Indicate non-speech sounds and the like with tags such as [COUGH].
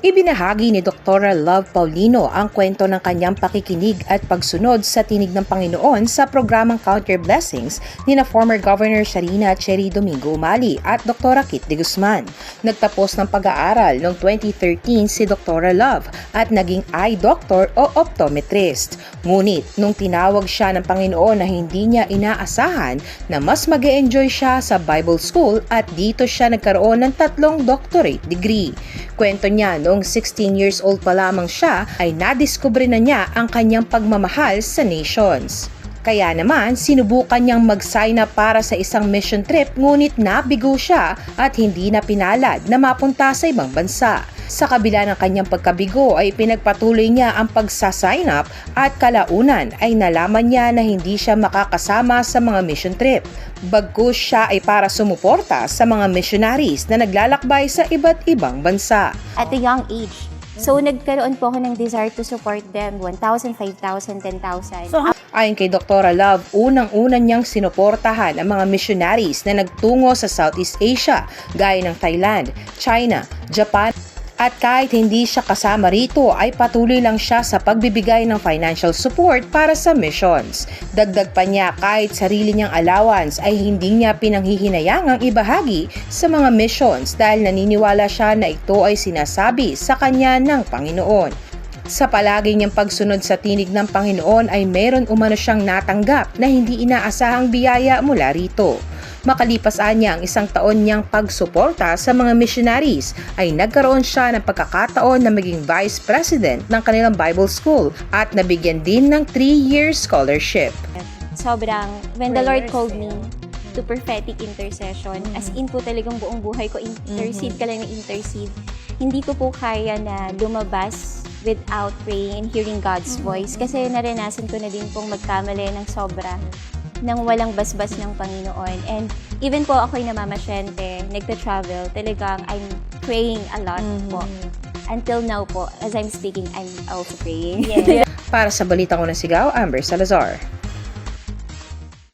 Ibinahagi ni Dr. Love Paulino ang kwento ng kanyang pakikinig at pagsunod sa tinig ng Panginoon sa programang Count Your Blessings ni na former Governor Sharina Cherry Domingo Umali at Dr. Kit de Guzman. Nagtapos ng pag-aaral noong 2013 si Dr. Love at naging eye doctor o optometrist. Ngunit nung tinawag siya ng Panginoon na hindi niya inaasahan na mas mag enjoy siya sa Bible School at dito siya nagkaroon ng tatlong doctorate degree. Kwento niya noong 16 years old pa lamang siya ay nadiskubre na niya ang kanyang pagmamahal sa nations. Kaya naman, sinubukan niyang mag-sign up para sa isang mission trip ngunit nabigo siya at hindi na pinalad na mapunta sa ibang bansa. Sa kabila ng kanyang pagkabigo ay pinagpatuloy niya ang pagsa-sign up at kalaunan ay nalaman niya na hindi siya makakasama sa mga mission trip. Bagkus siya ay para sumuporta sa mga missionaries na naglalakbay sa iba't ibang bansa. at a young age. So, nagkaroon po ako ng desire to support them. 1,000, 5,000, 10,000. So, Ayon kay Dr. Love, unang-una niyang sinuportahan ang mga missionaries na nagtungo sa Southeast Asia gaya ng Thailand, China, Japan, at kahit hindi siya kasama rito ay patuloy lang siya sa pagbibigay ng financial support para sa missions. Dagdag pa niya kahit sarili niyang allowance ay hindi niya pinanghihinayangang ibahagi sa mga missions dahil naniniwala siya na ito ay sinasabi sa kanya ng Panginoon. Sa palagi niyang pagsunod sa tinig ng Panginoon ay meron umano siyang natanggap na hindi inaasahang biyaya mula rito. Makalipas niya ang isang taon niyang pagsuporta sa mga missionaries ay nagkaroon siya ng pagkakataon na maging vice president ng kanilang Bible School at nabigyan din ng 3-year scholarship. Sobrang, when the Lord called eh. me to prophetic intercession, as in po talagang buong buhay ko, intercede ka lang ng intercede. Hindi ko po kaya na lumabas without praying and hearing God's voice. Kasi naranasan ko na din pong magkamali ng sobra nang walang basbas ng Panginoon. And even po ako'y namamasyente, nagta-travel, talagang I'm praying a lot po. Until now po, as I'm speaking, I'm also praying. [LAUGHS] Para sa Balita Ko na Sigaw, Amber Salazar.